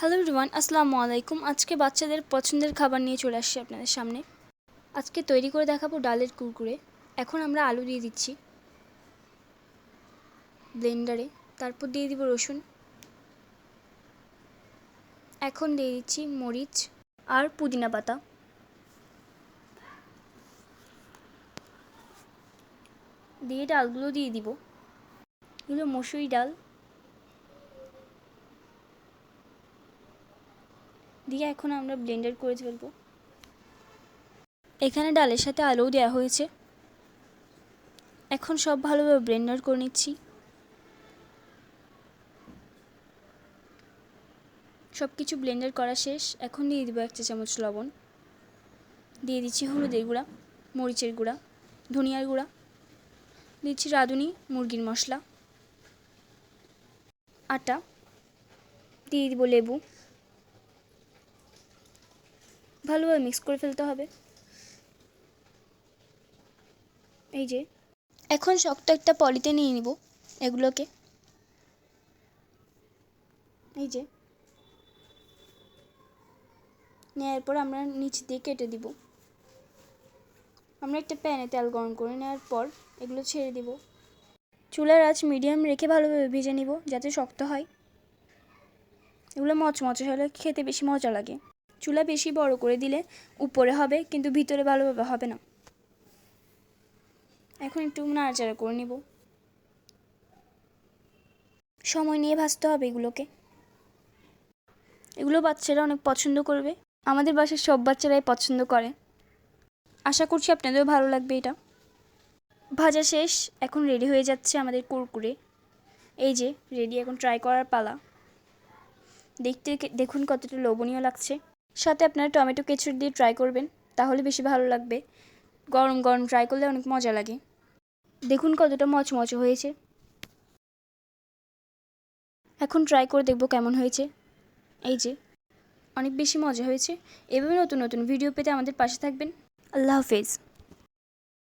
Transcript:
Hello Riwan আসসালামু আলাইকুম। আজকে বাচ্চাদের পছন্দের খাবার নিয়ে চলে আসছি আপনাদের সামনে। আজকে তৈরি করে দেখাবো ডালের কুরকুরে। এখন আমরা আলু দিয়ে দিচ্ছি ব্লেন্ডারে। তারপর দিয়ে দিব রসুন। এখন দিয়ে দিচ্ছি মরিচ আর পুদিনা পাতা। দিয়ে ডালগুলো দিয়ে দিব। এগুলো মসুরি ডাল। দিয়ে এখন আমরা ব্লেন্ডার করে ফেলব। এখানে ডালের সাথে আলুও দেওয়া হয়েছে। এখন সব ভালোভাবে ব্লেন্ডার করে নিচ্ছি। সব কিছু ব্লেন্ডার করা শেষ। এখন দিয়ে দিব এক চা চামচ লবণ। দিয়ে দিচ্ছি হলুদের গুঁড়া, মরিচের গুঁড়া, ধনিয়ার গুঁড়া। দিচ্ছি রাঁধুনি, মুরগির মশলা। আটা। দিয়ে দিব লেবু। ভালোভাবে মিক্স করে ফেলতে হবে। এই যে। এখন শক্ত একটা পলিতে নিয়ে নিব এগুলোকে। এই যে। নেওয়ার পর আমরা নিচ দিয়ে কেটে দিব। আমরা একটা প্যানে তেল গরম করে নেওয়ার পর এগুলো ছেড়ে দিব। চুলার আঁচ মিডিয়াম রেখে ভালোভাবে ভেজে নিব যাতে শক্ত হয়। এগুলো মচমচে হলে খেতে বেশি মজা লাগে। চুলা বেশি বড় করে দিলে উপরে হবে, কিন্তু ভিতরে ভালোভাবে হবে না। এখন একটু নাড়াচাড়া করে নিব। সময় নিয়ে ভাজতে হবে এগুলোকে। এগুলো বাচ্চারা অনেক পছন্দ করবে। আমাদের বাসার সব বাচ্চারাই পছন্দ করে। আশা করছি আপনাদেরও ভালো লাগবে এটা। ভাজা শেষ, এখন রেডি হয়ে যাচ্ছে আমাদের কুরকুরে। এই যে, রেডি, এখন ট্রাই করার পালা। দেখতে দেখুন কতটা লোভনীয় লাগছে। সাথে আপনারা টমেটো কেচুর দিয়ে ট্রাই করবেন, তাহলে বেশি ভালো লাগবে। গরম গরম ট্রাই করলে অনেক মজা লাগে। দেখুন কতটা মচমচ হয়েছে। এখন ট্রাই করে দেখব কেমন হয়েছে। এই যে, অনেক বেশি মজা হয়েছে। এভাবে নতুন নতুন ভিডিও পেতে আমাদের পাশে থাকবেন। আল্লাহ হাফেজ।